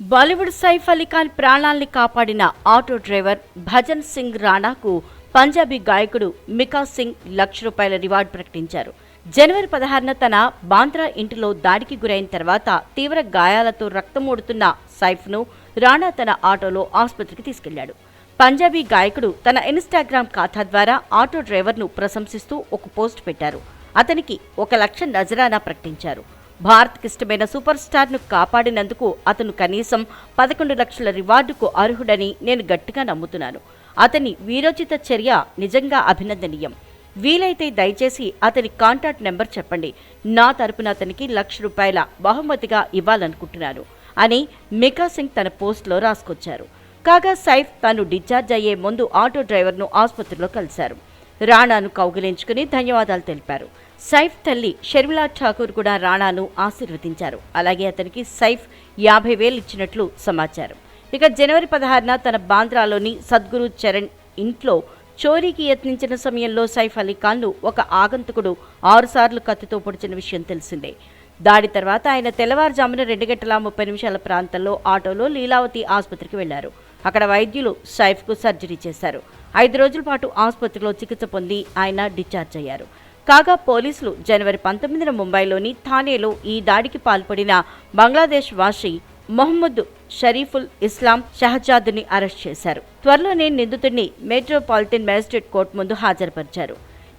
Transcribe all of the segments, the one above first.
బాలీవుడ్ సైఫ్ అలీ ఖాన్ ప్రాణాల్ని కాపాడిన auto driver Bhajan Singh రాణాకు పంజాబీ గాయకుడు మికా సింగ్ లక్ష రూపాయల రివార్డు ప్రకటించారు. జనవరి పదహారున తన బాంద్రా ఇంటిలో దాడికి గురైన తర్వాత తీవ్ర గాయాలతో రక్తమూడుతున్న సైఫ్ను రాణా తన ఆటోలో ఆసుపత్రికి తీసుకెళ్ళాడు. పంజాబీ గాయకుడు తన ఇన్స్టాగ్రామ్ ఖాతా ద్వారా ఆటో డ్రైవర్ను ప్రశంసిస్తూ ఒక పోస్ట్ పెట్టారు. అతనికి ఒక లక్ష నజరానా ప్రకటించారు. భారత్కి ఇష్టమైన సూపర్ స్టార్ను కాపాడినందుకు అతను కనీసం పదకొండు లక్షల రివార్డుకు అర్హుడని నేను గట్టిగా నమ్ముతున్నాను. అతని వీరోచిత చర్య నిజంగా అభినందనీయం. వీలైతే దయచేసి అతని కాంటాక్ట్ నెంబర్ చెప్పండి. నా తరపున అతనికి లక్ష రూపాయల బహుమతిగా ఇవ్వాలనుకుంటున్నాను అని మికా సింగ్ తన పోస్ట్లో రాసుకొచ్చారు. కాగా సైఫ్ తాను డిశ్చార్జ్ అయ్యే ముందు ఆటో డ్రైవర్ను ఆసుపత్రిలో కలిశారు. రాణాను కౌగిలించుకుని ధన్యవాదాలు తెలిపారు. సైఫ్ తల్లి షర్మిలా ఠాకూర్ కూడా రాణాను ఆశీర్వదించారు. అలాగే అతనికి సైఫ్ యాభై వేలు ఇచ్చినట్లు సమాచారం. ఇక జనవరి పదహారున తన బాంద్రాలోని సద్గురు చరణ్ ఇంట్లో చోరీకి యత్నించిన సమయంలో సైఫ్ అలీ ఖాన్ను ఒక ఆగంతుకుడు ఆరుసార్లు కత్తితో పొడిచిన విషయం తెలిసిందే. దాడి తర్వాత ఆయన తెల్లవారుజామున రెండు గంటల ముప్పై నిమిషాల ప్రాంతంలో ఆటోలో లీలావతి ఆసుపత్రికి వెళ్ళారు. అక్కడ వైద్యులు సైఫ్కు సర్జరీ చేశారు. ఐదు రోజుల పాటు ఆసుపత్రిలో చికిత్స పొంది ఆయన డిశ్చార్జ్ అయ్యారు. కాగా పోలీసులు జనవరి పంతొమ్మిదిన ముంబైలోని థానేలో ఈ దాడికి పాల్పడిన బంగ్లాదేశ్ వాసి మొహమ్మద్ షరీఫుల్ ఇస్లాం షహజాద్ని అరెస్ట్ చేశారు. త్వరలోనే నిందితుడిని మెట్రోపాలిటన్ మ్యాజిస్ట్రేట్ కోర్టు ముందు హాజరుపరిచారు.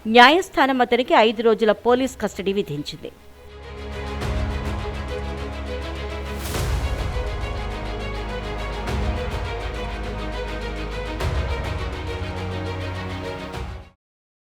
న్యాయస్థానం అతనికి ఐదు రోజుల పోలీస్ కస్టడీ విధించింది.